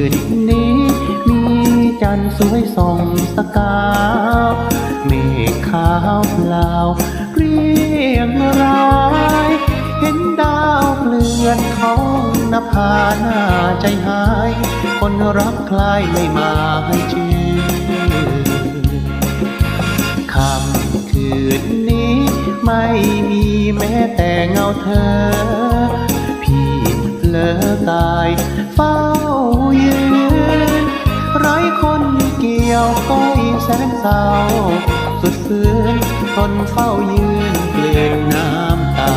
คืนนี้ มีจันทร์สวยส่องสกาวเมฆขาวเปล่าเรียงรายเห็นดาวเปลื่อนท้องนภาหน้าใจหาย คนรักใครไม่มาให้ชื่นค่ำคืนนี้ไม่มีแม้แต่เงาเธอ พี่เลอกายเฝ้า ร้า สุดฝืนทนเฝ้ายืนเกลื่อนน้ำตา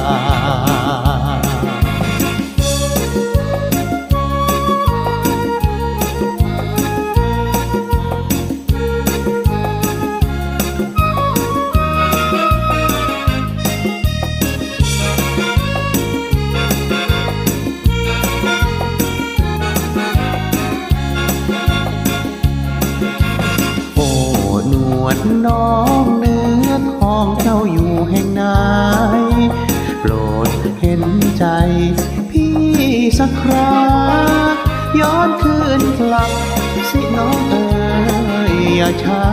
น้องเนื้อทองเจ้าอยู่แห่งไหนโปรดเห็นใจ พี่สักคราย้อนคืนกลับ สิน้องเอ๋ยอย่าช้า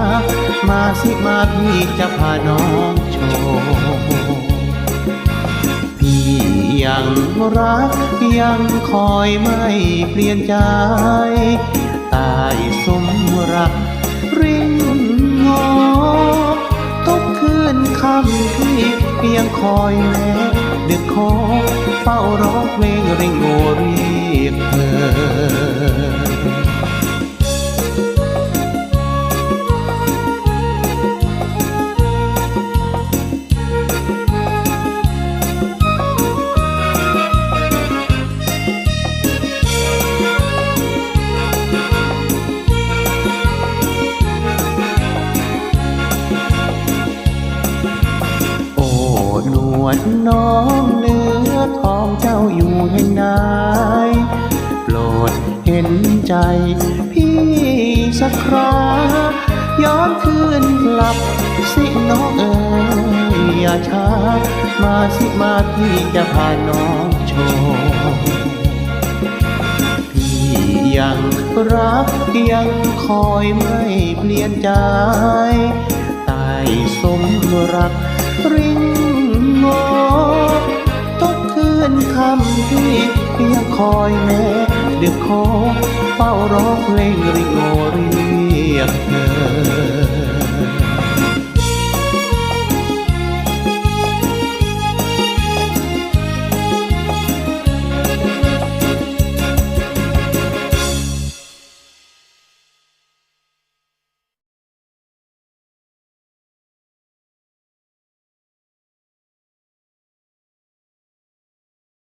มาสิมาพี่จะพาน้องโชว์พี่ยังรักยังคอยไม่เปลี่ยนใจ ตายสมรักริง ยังคอยแม้ดึกขอเฝ้ารอเพลงเริงโงเรียกเธอ วดน้องเนื้อทองเจ้าอยู่แห่งไหนโปรดเห็นใจ พี่สักคราย้อนคืนกลับ สิน้องเอ๋ยอย่าช้า มาสิมาพี่จะพาน้องโชว์พี่ยังรักยังคอยไม่เปลี่ยนใจตายสมรักริง งอทุกคืนคำที่เพียงคอยแม่เดือดคอเฝ้าร้องเพลงริโงรียกเธอ